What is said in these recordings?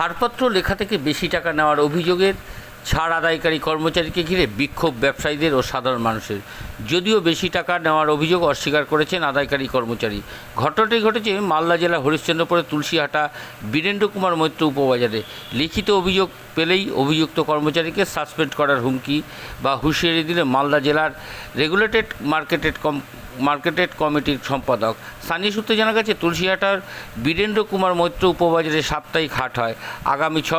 ছাড়পত্র লেখা থেকে বেশি টাকা নেওয়ার অভিযোগের ছাড় আদায়কারী কর্মচারীকে ঘিরে বিক্ষোভ ব্যবসায়ীদের ও সাধারণ মানুষের। যদিও বেশি টাকা নেওয়ার অভিযোগ অস্বীকার করেছেন আদায়কারী কর্মচারী। ঘটনাটি ঘটেছে মালদা জেলা হরিশ্চন্দ্রপুরের তুলসীহাটা, বীরেন্দ্র কুমার মৈত্র উপবাজারে। লিখিত অভিযোগ পেলেই অভিযুক্ত কর্মচারীকে সাসপেন্ড করার হুমকি বা হুঁশিয়ারি দিলে মালদা জেলার রেগুলেটেড মার্কেটেড কম, মার্কেটেড কমিটির সম্পাদক। স্থানীয় সূত্রে জানা গেছে, তুলসীহাটার বীরেন্দ্র কুমার মৈত্র উপবাজারে সাপ্তাহিক হাট হয়। আগামী ছ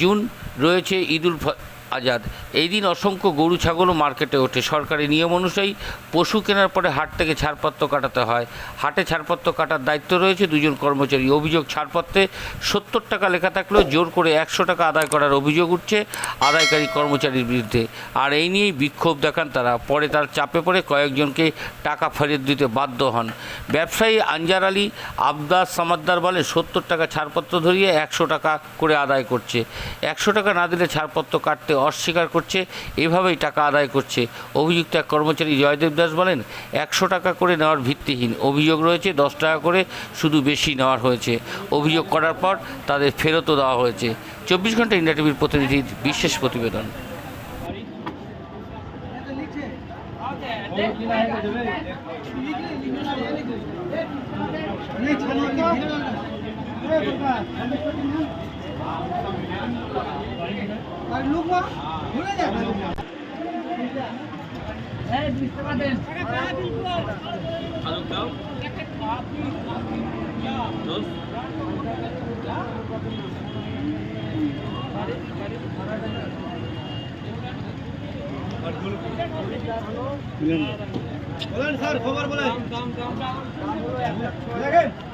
জুন রয়েছে ঈদুল put আজাদ। এই দিন অসংখ্য গরু, ছাগলও মার্কেটে ওঠে। সরকারি নিয়ম অনুযায়ী পশু কেনার পরে হাট থেকে ছাড়পত্র কাটাতে হয়। হাটে ছাড়পত্র কাটার দায়িত্ব রয়েছে দুজন কর্মচারী। অভিযোগ, ছাড়পত্রে সত্তর টাকা লেখা থাকলেও জোর করে একশো টাকা আদায় করার অভিযোগ উঠছে আদায়কারী কর্মচারীর বিরুদ্ধে। আর এই নিয়েই বিক্ষোভ দেখান তারা। পরে তার চাপে পড়ে কয়েকজনকে টাকা ফেরত দিতে বাধ্য হন। ব্যবসায়ী আনজার আলী আবদাস সামাদ্দার বলে সত্তর টাকা ছাড়পত্র ধরিয়ে একশো টাকা করে আদায় করছে। একশো টাকা না দিলে ছাড়পত্র কাটতে অস্বীকার করছে, এভাবেই টাকা আদায় করছে। অভিযুক্ত এক কর্মচারী জয়দেব দাস বলেন, একশো টাকা করে নেওয়ার ভিত্তিহীন অভিযোগ রয়েছে, দশ টাকা করে শুধু বেশি নেওয়ার হয়েছে। অভিযোগ করার পর তাদের ফেরতও দেওয়া হয়েছে। চব্বিশ ঘণ্টা ইন্ডিয়া টিভির প্রতিনিধির বিশেষ প্রতিবেদন। বলেন স্যার খবর বলেন সাংবাদিক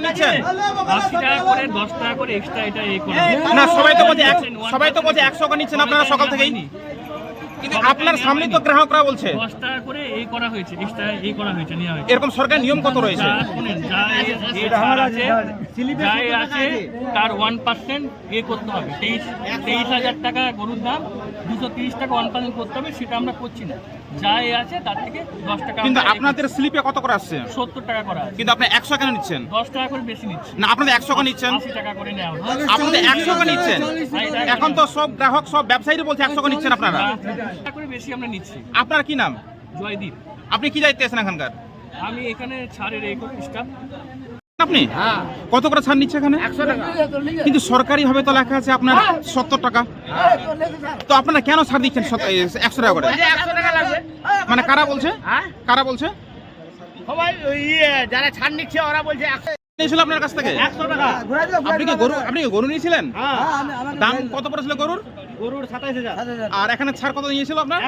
নিচ্ছেন? টাকা করে দশ টাকা করে এক্সট্রা এটা না সবাই তো বলছে সবাই তো বলছে একশো টাকা নিচ্ছেন আপনারা সকাল থেকেই। কিন্তু আপনার সামনে তো গ্রাহকরা বলছে। দশ টাকা করে এই করা হয়েছে এক্সট্রা এই করা হয়েছে নেওয়া হয়েছে। এরকম সরকার নিয়ম কত রয়েছে? যা যা এ- এ ছাড় আছে তার ওয়ান পার্সেন্ট এ করতে হবে। তেইশ তেইশ হাজার টাকা গরুর দাম টাকা ওয়ান পার্সেন্ট করতে হবে সেটা আমরা করছি না। যা এ আছে তার থেকে দশ টাকা কিন্তু আপনাদের স্লিপে কত করে আসছে? করছি। সত্তর টাকা করা কিন্তু আপনি একশো কেন নিচ্ছেন? দশ টাকা করে বেশি নিচ্ছি। না আপনাদের একশো টাকা নিচ্ছেন? আশি টাকা করে নেওয়া আপনাদের একশো নিচ্ছেন? এখন তো সব গ্রাহক সব ব্যবসায়ীরা বলছে একশো নিচ্ছেন আপনারা? টাকা করে বেশি আমরা নিচ্ছি। আপনার কি নাম? জয়দীপ। আপনি কি দায়িত্বে আছেন এখানকার? আমি এখানে ছাড়ের এই স্টাফ আপনি? কত করে ছাড় নিচ্ছে এখানে? কিন্তু সরকারি ভাবে তো লেখা আছে আপনার সত্তর টাকা। তো আপনারা কেন ছাড় দিচ্ছেন একশো টাকা করে? মানে কারা বলছে? কারা বলছে? সবাই ইয়ে যারা ছাড় নিচ্ছে ওরা বলছে নিয়েছিল আপনার কাছ থেকে আপনি কি গরু আপনি কি গরু নিয়েছিলেন হ্যাঁ দাম কত পড়েছিল গরুর গরুর সাতাইশ হাজার আর এখানে ছাড় কত নিয়েছিল আপনার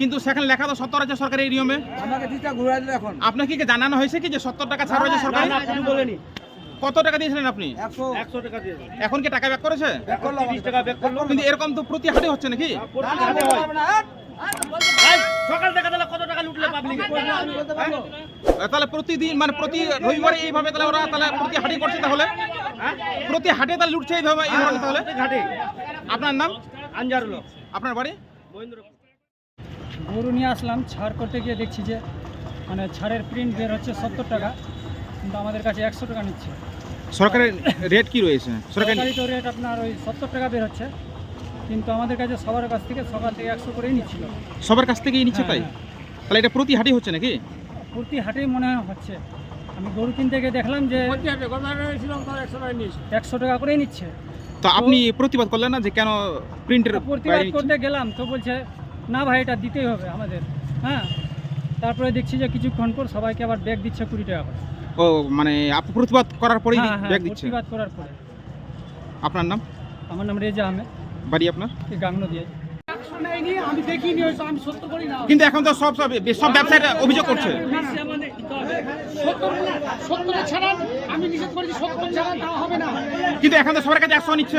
কিন্তু সেখানে লেখা তো সত্তর আছে সরকারি এই নিয়মে আপনাকে কি জানানো হয়েছে কি যে সত্তর টাকা ছাড় হয়েছে সরকারি বলেনি কত টাকা দিয়েছিলেন আপনি এখন কি টাকা ব্যাক করেছে কিন্তু এরকম তো প্রতি হাটে হচ্ছে নাকি হয় সকাল কত টাকা লুটলে পাবলিক তাহলে প্রতিদিন মানে প্রতি রবিবারে এইভাবে তাহলে ওরা তাহলে প্রতি হাটে করছে তাহলে? প্রতি হাটে তাহলে লুটছে এইভাবে এই ধরনের তাহলে? আপনার নাম? আঞ্জারুল। আপনার বাড়ি? গরু নিয়ে আসলাম ছাড় করতে গিয়ে দেখছি যে মানে ছাড়ের প্রিন্ট বের হচ্ছে সত্তর টাকা কিন্তু আমাদের কাছে একশো টাকা নিচ্ছে। সরকারের রেট কি রয়েছে? সরকারি তো রেট আপনার ওই সত্তর টাকা বের হচ্ছে কিন্তু আমাদের কাছে সবার কাছ থেকে সকাল থেকে একশো করেই নিচ্ছিল। সবার কাছ থেকেই নিচ্ছে হ্যাঁ, তাই? হ্যাঁ। তাহলে এটা প্রতি হাটে হচ্ছে নাকি? প্রতি হাটেই মনে হচ্ছে। আমি গরু কিনতে গিয়ে দেখলাম যে একশো টাকা করেই নিচ্ছে। তো আপনি প্রতিবাদ করলেন না যে কেন প্রিন্টের প্রতিবাদ করতে গেলাম তো বলছে না ভাই এটা দিতেই হবে আমাদের। হ্যাঁ? তারপরে দেখছি যে কিছুক্ষণ পর সবাইকে আবার ব্যাগ দিচ্ছে কুড়ি টাকা করে। ও মানে আপনি প্রতিবাদ করার পরেই হ্যাঁ হ্যাঁ ব্যাগ দিচ্ছে? প্রতিবাদ করার পরে। আপনার নাম? আমার নাম রেজা আহমেদ। বাড়ি আপনার? এই গাংনো দিয়ে কিন্তু এখন তো সব সব সব ব্যবসায়ীরা অভিযোগ করছে। বেশি আমাদের দিতে হবে। সত্তর সত্তর ছাড়া আমি নিষেধ করেছি সত্তর ছাড়া দেওয়া হবে না। কিন্তু এখন তো সবার কাছে একশো নিচ্ছে।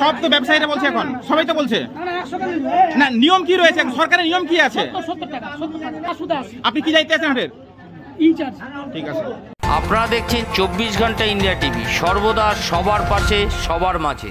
সব তো ব্যবসায়ীরা বলছে এখন সবাই তো বলছে। না নিয়ম কি রয়েছে? সরকারের নিয়ম কি আছে? আপনি কি যাইতে আছেন হাটের? ঠিক আছে। আপনারা দেখছেন চব্বিশ ঘণ্টা ইন্ডিয়া টিভি সর্বদা সবার পাশে সবার মাঝে।